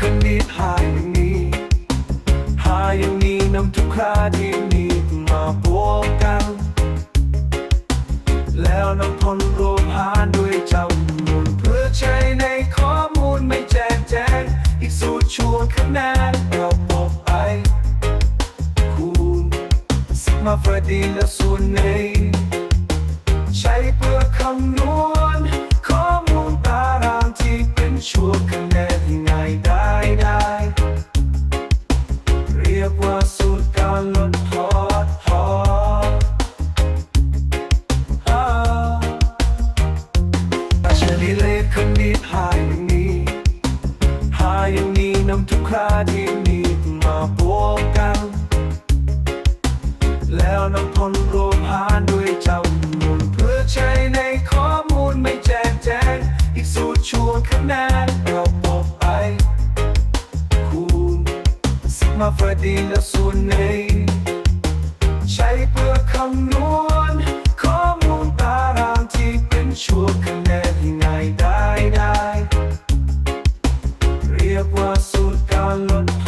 คณิตหาอย่างนี้หาอย่างนี้นำทุกค่าที่มีมาบวกกัน แล้วนำผลรวมหารด้วยจำนวนเพื่อใช้ในข้อมูลไม่แจกแจง อีกสูตรชวนคะแนนเราบอกไปคูณสิมาเฟดีและส่วนใน ว่าสูตรการลดทอดทอดอ่าเฉลี่ยเลขคณิตหาอย่างนี้หาอย่างนี้นำทุกค่าที่มีมาบวกกัน แล้วนำผลรวมหารด้วยจำนวนเพื่อใช้ในข้อมูลไม่แจกแจงอีกสูตรชวนคะแนน มาเพื่อดีและส่วนในใช้เพื่อคำนวณข้อมูลตารางที่เป็นชัวร์คะแนนที่งได้ได้ เรียกว่าสูตรการลด